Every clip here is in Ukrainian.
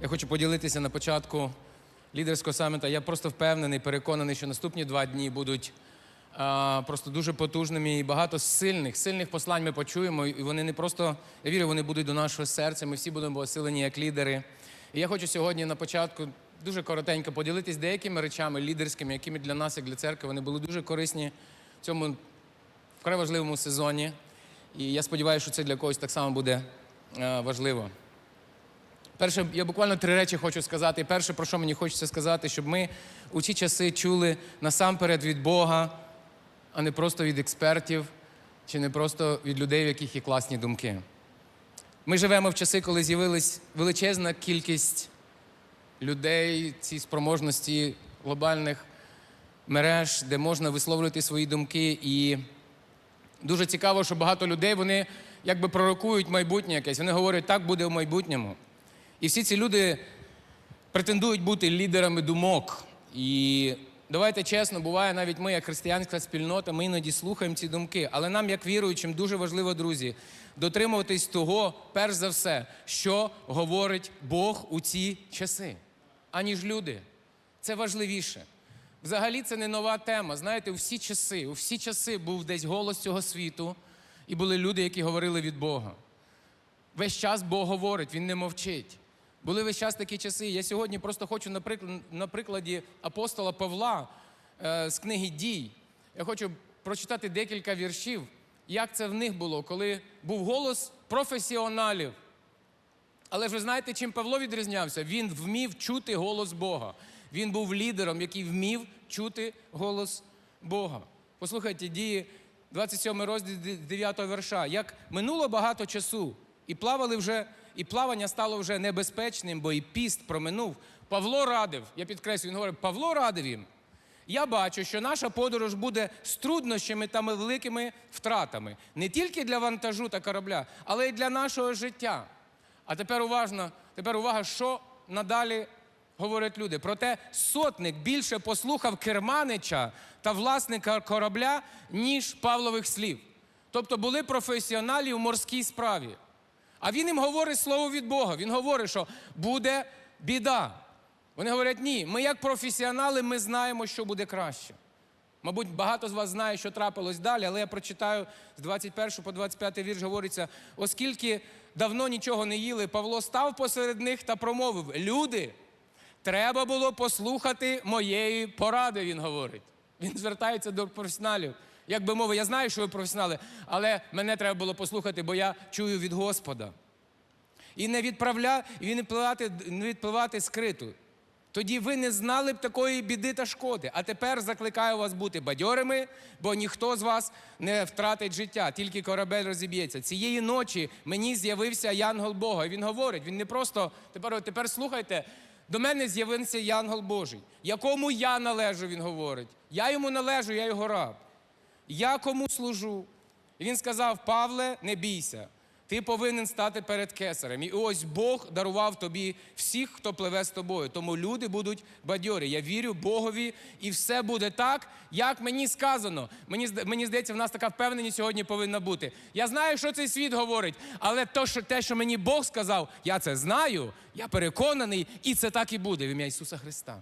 Я хочу поділитися на початку лідерського саміту. Я просто впевнений, переконаний, що наступні два дні будуть а, просто дуже потужними і багато сильних, сильних послань ми почуємо. І вони не просто, я вірю, вони будуть до нашого серця. Ми всі будемо осилені як лідери. І я хочу сьогодні на початку дуже коротенько поділитись деякими речами лідерськими, якими для нас, як для церкви, вони були дуже корисні в цьому вкрай важливому сезоні. І я сподіваюся, що це для когось так само буде важливо. Перше, я буквально три речі хочу сказати. І перше, про що мені хочеться сказати, щоб ми у ті часи чули насамперед від Бога, а не просто від експертів, чи не просто від людей, в яких є класні думки. Ми живемо в часи, коли з'явилась величезна кількість людей, ці спроможності глобальних мереж, де можна висловлювати свої думки. І дуже цікаво, що багато людей вони якби пророкують майбутнє якесь. Вони говорять, так буде в майбутньому. І всі ці люди претендують бути лідерами думок. І давайте чесно, буває, навіть ми, як християнська спільнота, ми іноді слухаємо ці думки. Але нам, як віруючим, дуже важливо, друзі, дотримуватись того, перш за все, що говорить Бог у ці часи, аніж люди. Це важливіше. Взагалі, це не нова тема. Знаєте, у всі часи, у всі часи був десь голос цього світу, і були люди, які говорили від Бога. Весь час Бог говорить, Він не мовчить. Були весь час такі часи. Я сьогодні просто хочу на, прикладі апостола Павла е, з книги Дій. Я хочу прочитати декілька віршів, як це в них було, коли був голос професіоналів. Але ж ви знаєте, чим Павло відрізнявся? Він вмів чути голос Бога. Він був лідером, який вмів чути голос Бога. Послухайте, дії 27 розділ 9 верша. Як минуло багато часу, і плавали вже, і плавання стало вже небезпечним, бо і піст проминув. Павло радив, я підкреслюю, він говорить, Павло радив їм. Я бачу, що наша подорож буде з труднощами та великими втратами не тільки для вантажу та корабля, але й для нашого життя. А тепер уважно, тепер увага, що надалі говорять люди. Проте сотник більше послухав керманича та власника корабля, ніж Павлових слів. Тобто були професіоналі у морській справі. А він їм говорить слово від Бога. Він говорить, що буде біда. Вони говорять, ні, ми як професіонали, ми знаємо, що буде краще. Мабуть, багато з вас знає, що трапилось далі, але я прочитаю з 21 по 25 вірш говориться, оскільки давно нічого не їли, Павло став посеред них та промовив: Люди, треба було послухати моєї поради, він говорить. Він звертається до професіоналів. Як би мови, я знаю, що ви професіонали, але мене треба було послухати, бо я чую від Господа. І не відправля, і не відпливати, не відпливати скриту. Тоді ви не знали б такої біди та шкоди. А тепер закликаю вас бути бадьорими, бо ніхто з вас не втратить життя, тільки корабель розіб'ється. Цієї ночі мені з'явився янгол Бога. Він говорить: він не просто тепер, тепер слухайте. До мене з'явився янгол Божий, якому я належу, він говорить. Я йому належу, я його раб. Я кому служу? І він сказав: Павле, не бійся, ти повинен стати перед кесарем. І ось Бог дарував тобі всіх, хто пливе з тобою. Тому люди будуть бадьорі. Я вірю Богові, і все буде так, як мені сказано. Мені, мені здається, в нас така впевненість сьогодні повинна бути. Я знаю, що цей світ говорить, але то, що, те, що мені Бог сказав, я це знаю, я переконаний, і це так і буде в ім'я Ісуса Христа.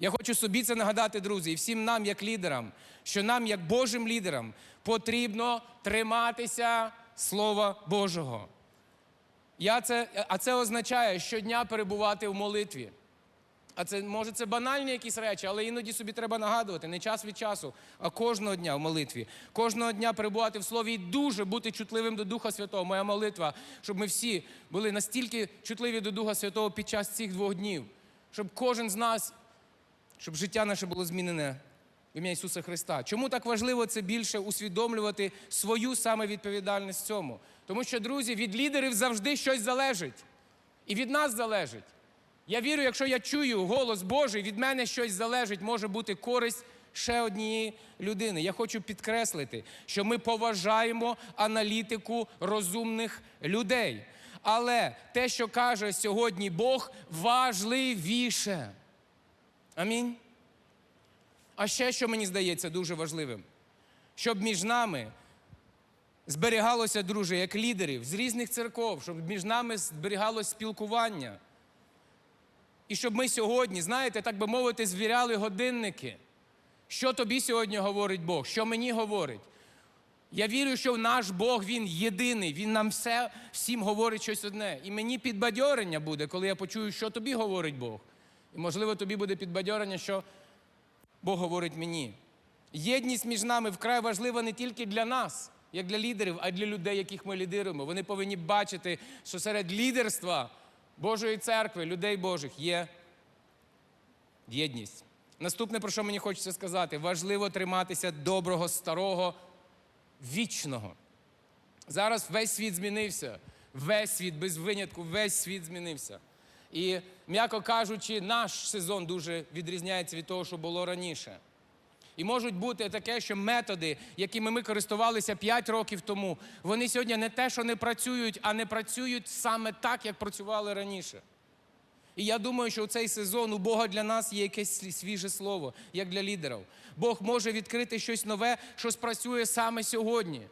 Я хочу собі це нагадати, друзі, і всім нам, як лідерам, що нам, як Божим лідерам, потрібно триматися Слова Божого. Я це, а це означає щодня перебувати в молитві. А це може це банальні якісь речі, але іноді собі треба нагадувати не час від часу, а кожного дня в молитві. Кожного дня перебувати в слові і дуже бути чутливим до Духа Святого. Моя молитва, щоб ми всі були настільки чутливі до Духа Святого під час цих двох днів, щоб кожен з нас щоб життя наше було змінене в ім'я Ісуса Христа. Чому так важливо це більше усвідомлювати свою саме відповідальність в цьому? Тому що, друзі, від лідерів завжди щось залежить. І від нас залежить. Я вірю, якщо я чую голос Божий, від мене щось залежить, може бути користь ще однієї людини. Я хочу підкреслити, що ми поважаємо аналітику розумних людей. Але те, що каже сьогодні Бог, важливіше. Амінь. А ще, що мені здається дуже важливим, щоб між нами зберігалося, друже, як лідерів з різних церков, щоб між нами зберігалося спілкування. І щоб ми сьогодні, знаєте, так би мовити, звіряли годинники. Що тобі сьогодні говорить Бог? Що мені говорить? Я вірю, що наш Бог Він єдиний, Він нам все, всім говорить щось одне. І мені підбадьорення буде, коли я почую, що тобі говорить Бог. І можливо, тобі буде підбадьорення, що Бог говорить мені. Єдність між нами вкрай важлива не тільки для нас, як для лідерів, а й для людей, яких ми лідируємо. Вони повинні бачити, що серед лідерства Божої церкви, людей Божих є єдність. Наступне, про що мені хочеться сказати, важливо триматися доброго, старого, вічного. Зараз весь світ змінився. Весь світ, без винятку, весь світ змінився. І, м'яко кажучи, наш сезон дуже відрізняється від того, що було раніше. І можуть бути таке, що методи, якими ми користувалися 5 років тому, вони сьогодні не те, що не працюють, а не працюють саме так, як працювали раніше. І я думаю, що у цей сезон у Бога для нас є якесь свіже слово, як для лідерів. Бог може відкрити щось нове, що спрацює саме сьогодні.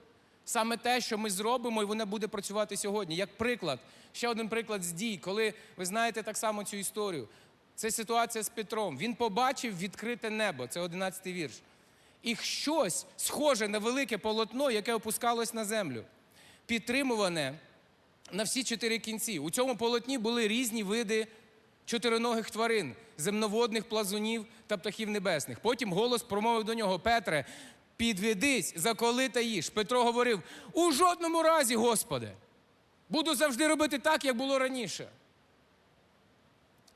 Саме те, що ми зробимо, і воно буде працювати сьогодні. Як приклад, ще один приклад з дій, коли ви знаєте так само цю історію. Це ситуація з Петром. Він побачив відкрите небо, це 11-й вірш. І щось схоже на велике полотно, яке опускалось на землю, підтримуване на всі чотири кінці. У цьому полотні були різні види чотириногих тварин, земноводних плазунів та птахів небесних. Потім голос промовив до нього: Петре, підведись, заколи та їж. Петро говорив: у жодному разі, Господи, буду завжди робити так, як було раніше.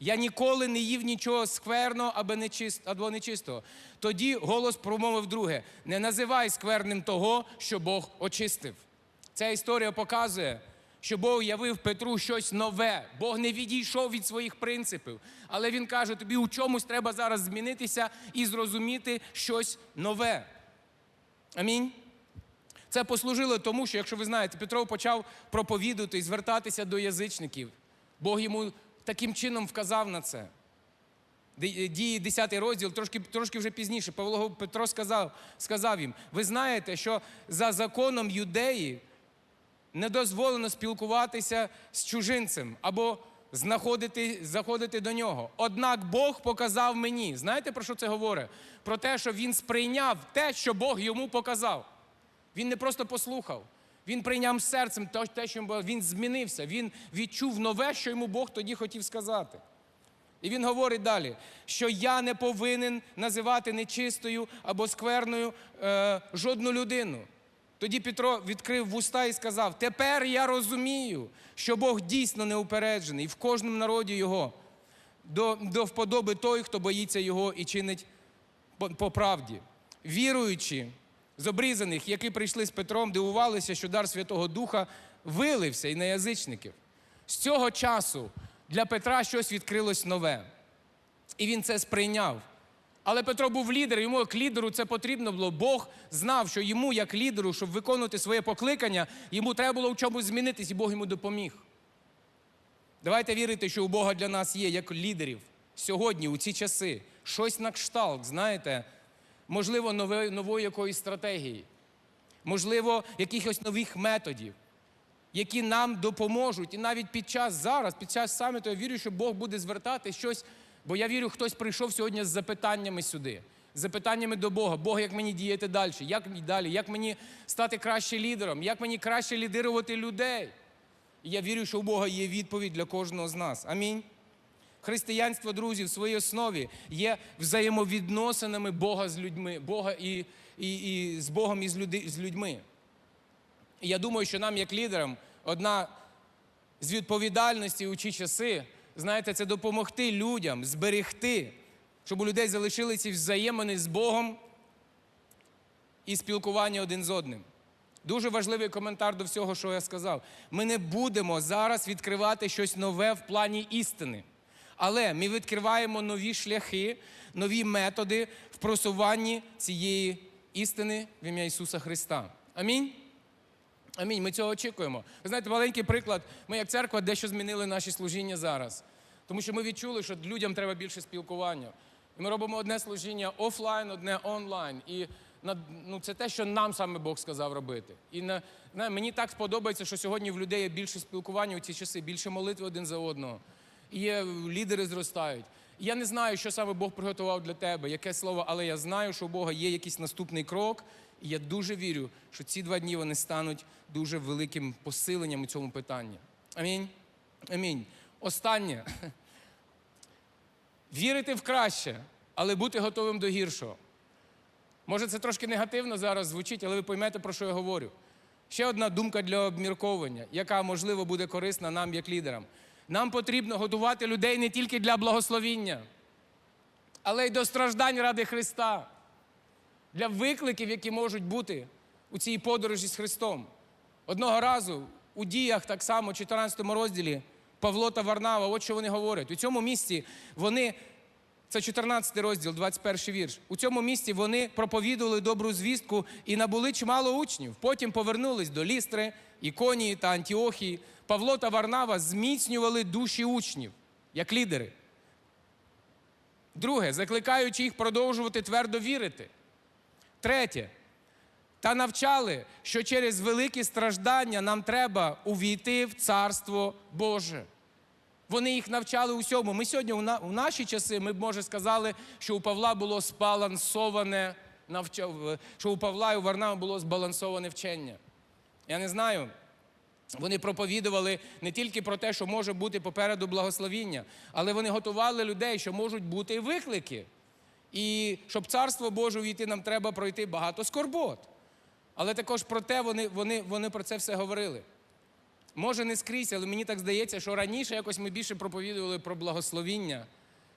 Я ніколи не їв нічого скверного або нечист- або нечистого. Тоді голос промовив друге: не називай скверним того, що Бог очистив. Ця історія показує, що Бог явив Петру щось нове. Бог не відійшов від своїх принципів. Але він каже: тобі у чомусь треба зараз змінитися і зрозуміти щось нове. Амінь. Це послужило тому, що, якщо ви знаєте, Петро почав проповідувати і звертатися до язичників. Бог йому таким чином вказав на це. Ди- Дії 10 розділ, трошки, трошки вже пізніше, Павло Петро сказав, сказав їм: ви знаєте, що за законом юдеї не дозволено спілкуватися з чужинцем або знаходити, заходити до нього. Однак Бог показав мені. Знаєте, про що це говорить? Про те, що він сприйняв те, що Бог йому показав. Він не просто послухав. Він прийняв серцем те- що він змінився. Він відчув нове, що йому Бог тоді хотів сказати. І він говорить далі, що я не повинен називати нечистою або скверною е, жодну людину. Тоді Петро відкрив вуста і сказав: Тепер я розумію, що Бог дійсно неупереджений, і в кожному народі його до, до вподоби той, хто боїться його і чинить по, по правді. Віруючи з обрізаних, які прийшли з Петром, дивувалися, що дар Святого Духа вилився і на язичників. З цього часу для Петра щось відкрилось нове. І він це сприйняв. Але Петро був лідер, йому як лідеру це потрібно було. Бог знав, що йому, як лідеру, щоб виконувати своє покликання, йому треба було в чомусь змінитись, і Бог йому допоміг. Давайте вірити, що у Бога для нас є, як лідерів, сьогодні, у ці часи, щось на кшталт, знаєте, можливо, нової, нової якоїсь стратегії, можливо, якихось нових методів, які нам допоможуть. І навіть під час зараз, під час саміту, я вірю, що Бог буде звертати щось, бо я вірю, хтось прийшов сьогодні з запитаннями сюди. з Запитаннями до Бога, Бог, як мені діяти далі, як мені далі, як мені стати краще лідером, як мені краще лідирувати людей. І я вірю, що у Бога є відповідь для кожного з нас. Амінь. Християнство, друзі, в своїй основі є взаємовідносинами Бога з людьми, Бога і, і, і з Богом і з, люди, з людьми. І я думаю, що нам, як лідерам, одна з відповідальностей у ці часи, знаєте, це допомогти людям зберегти, щоб у людей залишилися взаємини з Богом і спілкування один з одним. Дуже важливий коментар до всього, що я сказав. Ми не будемо зараз відкривати щось нове в плані істини. Але ми відкриваємо нові шляхи, нові методи в просуванні цієї істини в ім'я Ісуса Христа. Амінь. Амінь. Ми цього очікуємо. Ви знаєте, маленький приклад. Ми, як церква, дещо змінили наші служіння зараз. Тому що ми відчули, що людям треба більше спілкування. І ми робимо одне служіння офлайн, одне онлайн. І ну, це те, що нам саме Бог сказав робити. І на, на, мені так сподобається, що сьогодні в людей є більше спілкування у ці часи, більше молитви один за одного. і є лідери зростають. Я не знаю, що саме Бог приготував для тебе, яке слово, але я знаю, що у Бога є якийсь наступний крок. І я дуже вірю, що ці два дні вони стануть дуже великим посиленням у цьому питанні. Амінь. Амінь. Останнє. Вірити в краще, але бути готовим до гіршого. Може, це трошки негативно зараз звучить, але ви поймете, про що я говорю. Ще одна думка для обмірковування, яка, можливо, буде корисна нам як лідерам. Нам потрібно готувати людей не тільки для благословіння, але й до страждань ради Христа, для викликів, які можуть бути у цій подорожі з Христом. Одного разу у діях, так само, 14 розділі, Павло та Варнава, от що вони говорять. У цьому місці вони це 14 розділ, 21 вірш. У цьому місці вони проповідували добру звістку і набули чимало учнів. Потім повернулись до Лістри, Іконії та Антіохії. Павло та Варнава зміцнювали душі учнів як лідери. Друге, закликаючи їх продовжувати твердо вірити. Третє, та навчали, що через великі страждання нам треба увійти в Царство Боже. Вони їх навчали усьому. Ми сьогодні, у, на, у наші часи, ми б може сказали, що у Павла було збалансоване навча... що у Павла і у Варнава було збалансоване вчення. Я не знаю. Вони проповідували не тільки про те, що може бути попереду благословіння, але вони готували людей, що можуть бути і виклики. І щоб царство Боже увійти, нам треба пройти багато скорбот. Але також про те вони, вони, вони про це все говорили. Може, не скрізь, але мені так здається, що раніше якось ми більше проповідували про благословіння.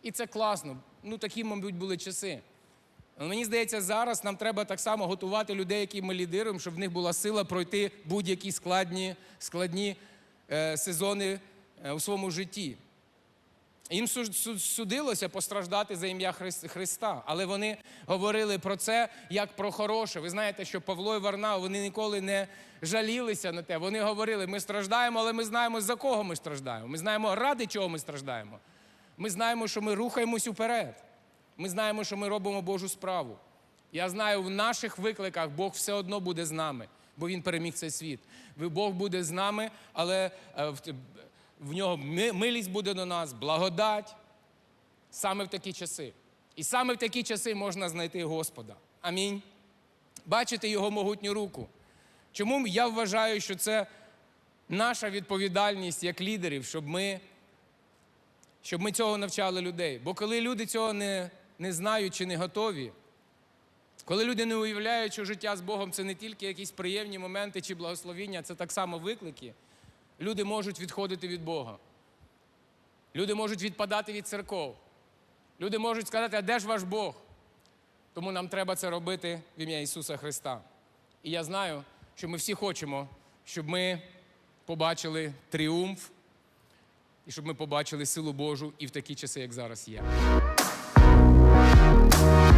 І це класно. Ну, такі, мабуть, були часи. Але мені здається, зараз нам треба так само готувати людей, які ми лідируємо, щоб в них була сила пройти будь-які складні, складні е, сезони е, у своєму житті. Їм су- су- судилося постраждати за ім'я Христа, але вони говорили про це як про хороше. Ви знаєте, що Павло і Варнав вони ніколи не жалілися на те. Вони говорили, ми страждаємо, але ми знаємо, за кого ми страждаємо. Ми знаємо, ради чого ми страждаємо. Ми знаємо, що ми рухаємось уперед. Ми знаємо, що ми робимо Божу справу. Я знаю, в наших викликах Бог все одно буде з нами, бо Він переміг цей світ. Бог буде з нами, але е, в- нього милість буде до нас, благодать саме в такі часи. І саме в такі часи можна знайти Господа. Амінь. Бачити Його могутню руку. Чому я вважаю, що це наша відповідальність як лідерів, щоб ми, щоб ми цього навчали людей. Бо коли люди цього не, не знають чи не готові, коли люди не уявляють, що життя з Богом це не тільки якісь приємні моменти чи благословіння, це так само виклики, люди можуть відходити від Бога. Люди можуть відпадати від церков. Люди можуть сказати, а де ж ваш Бог? Тому нам треба це робити в ім'я Ісуса Христа. І я знаю, що ми всі хочемо, щоб ми побачили тріумф і щоб ми побачили силу Божу і в такі часи, як зараз є. Bye.